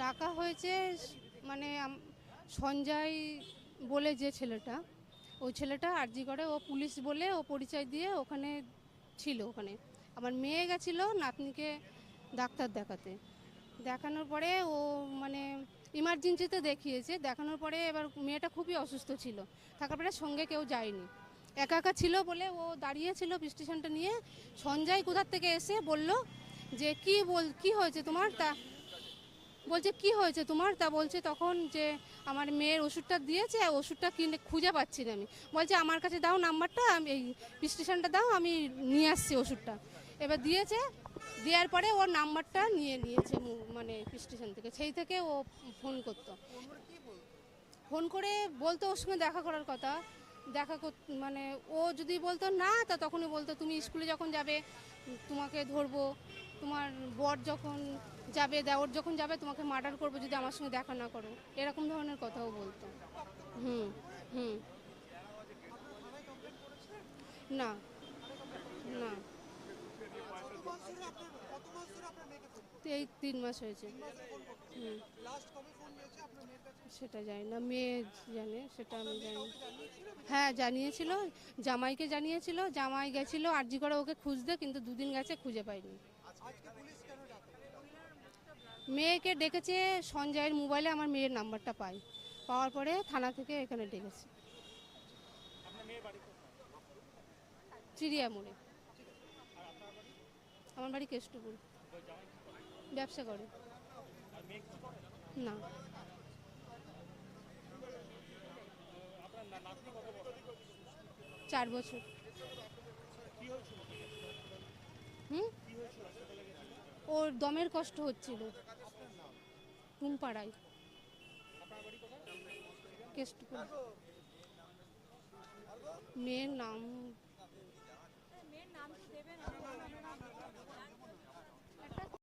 ডাকা হয়েছে মানে সঞ্জয় বলে যে ছেলেটা, ওই ছেলেটা আরজি করে, ও পুলিশ বলে ও পরিচয় দিয়ে ওখানে ছিল ওখানে। আমার মেয়ে গেছিল নাতনিকে ডাক্তার দেখাতে। দেখানোর পরে ও মানে ইমার্জেন্সিতে দেখিয়েছে, দেখানোর পরে এবার মেয়েটা খুবই অসুস্থ ছিল। থাকার পরে সঙ্গে কেউ যায়নি। একা একা ছিল বলে ও দাঁড়িয়েছিল স্টেশনটা নিয়ে। সঞ্জয় কোথার থেকে এসে বলল যে, কি বল, কি হয়েছে তোমার? তা বলছে, কি হয়েছে তোমার? তা বলছে, তখন যে আমার মেয়ের ওষুধটা দিয়েছে, ওষুধটা কিনে খুঁজে পাচ্ছি না আমি। বলছে, আমার কাছে দাও নাম্বারটা, আমি এই স্টেশনটা দাও, আমি নিয়ে আসছি ওষুধটা। এবার দিয়েছে, দেওয়ার পরে ওর নাম্বারটা নিয়ে নিয়েছে মানে স্টেশন থেকে। সেই থেকে ও ফোন করতো। ফোন করে বলতো ওর সঙ্গে দেখা করার কথা। দেখা কর- মানে ও যদি বলতো না, তা তখনই বলতো, তুমি স্কুলে যখন যাবে, তোমাকে ধরবো, তোমার বর যখন যাবে দেওর যখন যাবে, তোমাকে মার্ডার করব যদি আমার সঙ্গে দেখা না করো। এরকম ধরনের কথাও বলতো। হুম হুম। না না। এই তিন মাস হয়েছে। সেটা জানি না, মেয়ে জানে, সেটা আমি জানি। হ্যাঁ জানিয়েছিল, জামাইকে জানিয়েছিল, জামাই গেছিল, আরজি করে ওকে খুঁজতে, কিন্তু দুদিন গেছে খুঁজে পাইনি। মেয়েকে ডেকেছে সঞ্জয়ের মোবাইলে, আমার মেয়ের নাম্বারটা পাই। পাওয়ার পরে থানা থেকে এখানে ডেকেছে। চিড়িয়া মোড়ে আমার বাড়ি কেষ্টপুর। ব্যবসা করে। না। চার বছর। হুম? ওর দমের কষ্ট হচ্ছিল। টুমপাড়ায় পাড়ায় মেয়ের নাম মেয়ের নাম দেবে না?